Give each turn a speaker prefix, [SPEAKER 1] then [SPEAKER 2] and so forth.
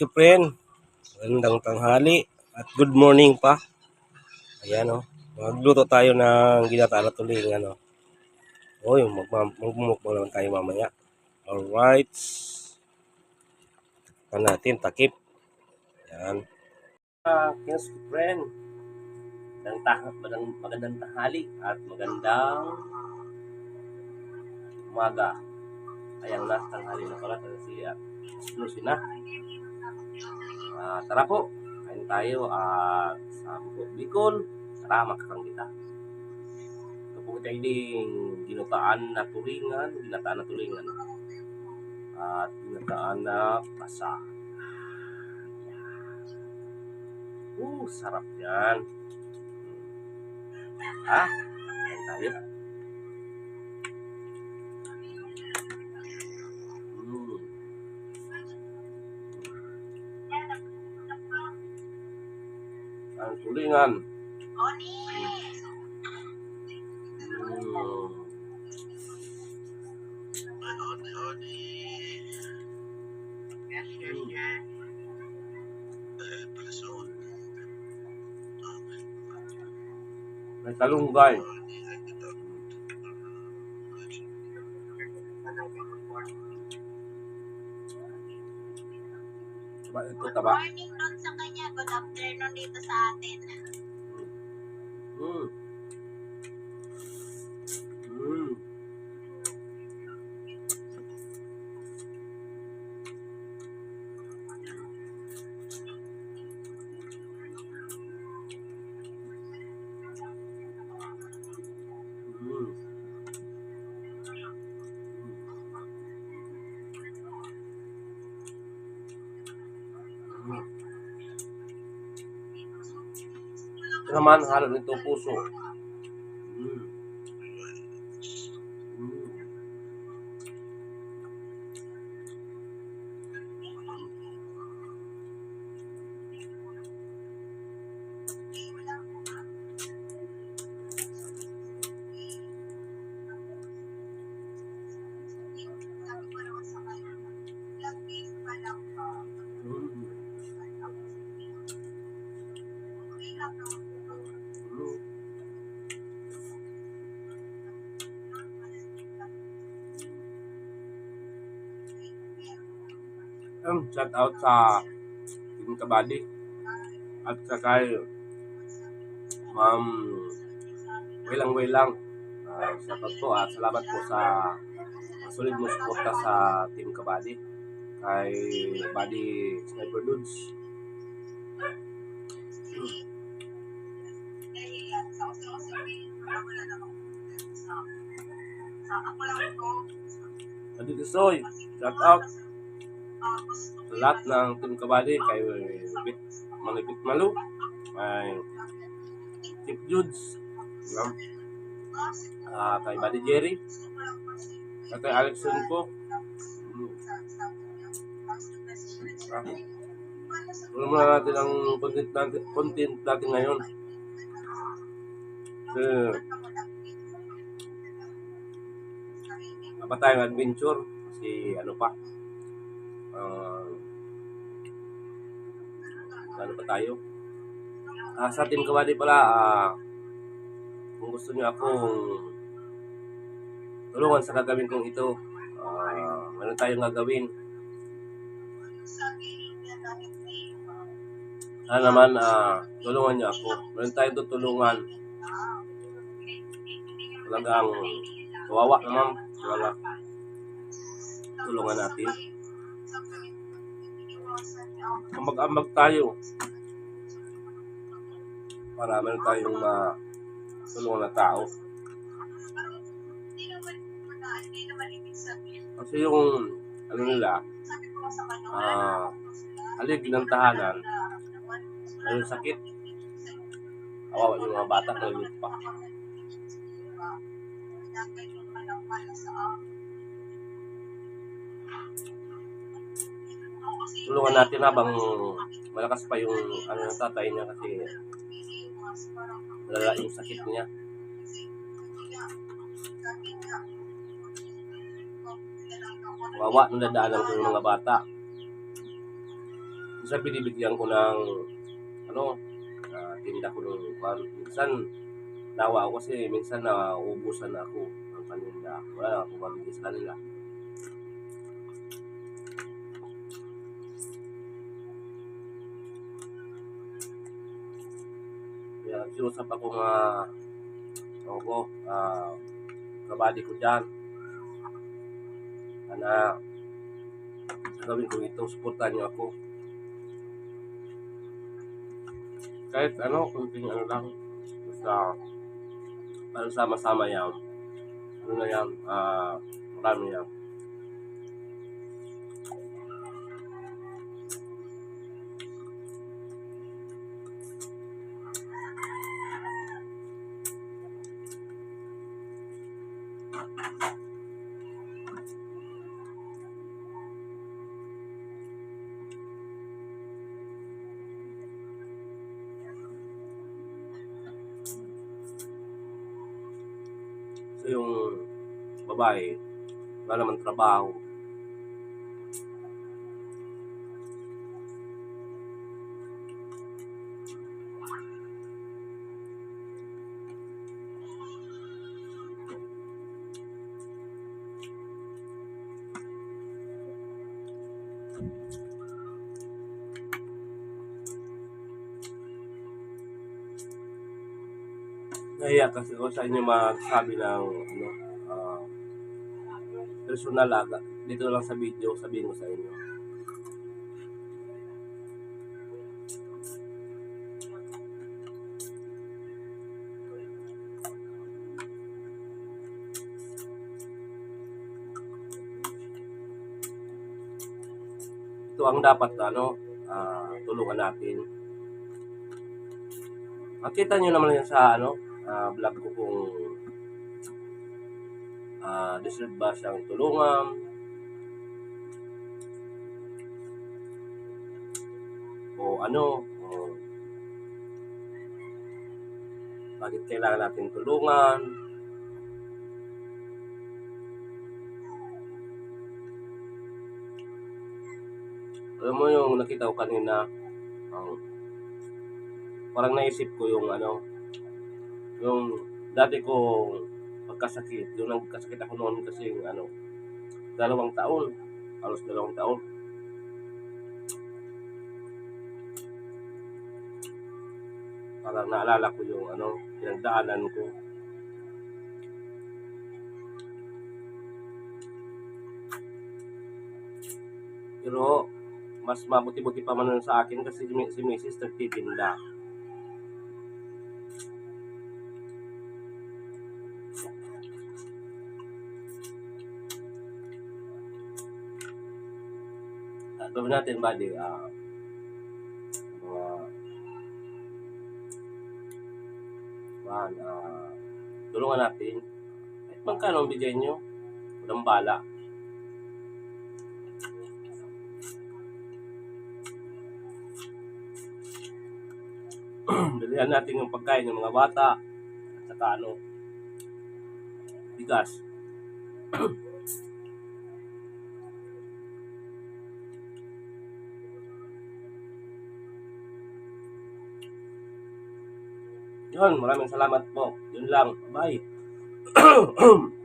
[SPEAKER 1] ko friend. Magandang tanghali at good morning pa. Ayan o. Magluto tayo ng ginata na tuling ano. Uy, magma- magmumukbang naman tayo mamaya. Alright. Pa natin, takip. Ayan. Ah, yes, friend. Magandang, magandang, tanghali at magandang umaga. Ayan na, tanghali na pala. Kasi uh, Lucy na. Ah, tara po. Kain tayo at sa Bukod Bicol. Tara, makakang kita. Ito po kita yung ginutaan na turingan, ginataan na turingan. At ginataan na pasa. Uh, sarap yan. Ha? Kain tayo. Ang tulingan. Mm. May talunggay. Taba, ito
[SPEAKER 2] Good
[SPEAKER 1] taba.
[SPEAKER 2] morning sa kanya. Good afternoon dito sa atin.
[SPEAKER 1] Mm. Mm. Mm. Mm. Ito naman, halo nito puso. Um, shout out sa Team Kabali at sa kay Ma'am Wilang Wilang uh, shout out po at salamat po sa solid mo suporta sa Team Kabali kay Buddy Sniper Dudes. Adi Tisoy shout out lahat ng Team Kabali kay Bit Malipit Malu kay Tip Judes no? Ah, kay Buddy Jerry at kay Alex Sunko Hmm. Ah. Ano natin ang content natin, content natin ngayon. Kasi, apa tayong adventure? Kasi ano pa? Ano pa tayo? Ah, sa Team Kabady pala, ah, kung gusto niyo akong tulungan sa gagawin kong ito, ah, ano tayong gagawin? Sana naman, ah, tulungan niyo ako. Meron tayong tutulungan. Talagang kawawa naman. Talaga. Tulungan natin. Ambag-ambag tayo. Para meron tayong uh, tulungan na tao. Kasi yung, ano nila, ah, alig ng tahanan, Ayun, sakit. Kawawa yung mga bata na pa. Tulungan natin habang malakas pa yung ano tatay niya kasi malala yung sakit niya. Kawawa nung dadaanan ko yung mga bata. Minsan binibigyan ko ng ano, uh, tinda ko ng kwan. Minsan nawa ako kasi minsan nauubusan ako ng paninda. Wala na akong mabigay sa kanila. Kaya sinuusap ako mga ako ko, ah, kabady ko dyan. Sana gawin ko ito, supportan niyo ako. Kahit ano, kunting ano lang, basta para sama-sama yan. Ano na yan, ah, marami yan. Babae, wala naman trabaho. Nahiya kasi ako sa inyo magsabi ng ano, ah, personal aga. Dito lang sa video, sabihin ko sa inyo. Ito ang dapat ano, ah, tulungan natin. Makita nyo naman yan sa ano, ah, vlog ko kung ah, deserve ba siyang tulungan. O ano, o bakit kailangan natin tulungan. Alam mo yung nakita ko kanina, ang parang naisip ko yung ano, yung dati ko pagkasakit, yung nagkasakit ako noon kasi ano, dalawang taon, halos dalawang taon. Parang naalala ko yung ano, pinagdaanan ko. Pero mas mabuti-buti pa man sa akin kasi si si Mrs. nagtitinda. Gawin natin buddy, ah, mga man, ah, tulungan natin. Kahit magkano ang bigay nyo, walang bala. Bilihan natin yung pagkain ng mga bata at saka ano, bigas. Yun, maraming salamat po. Yun lang. Bye.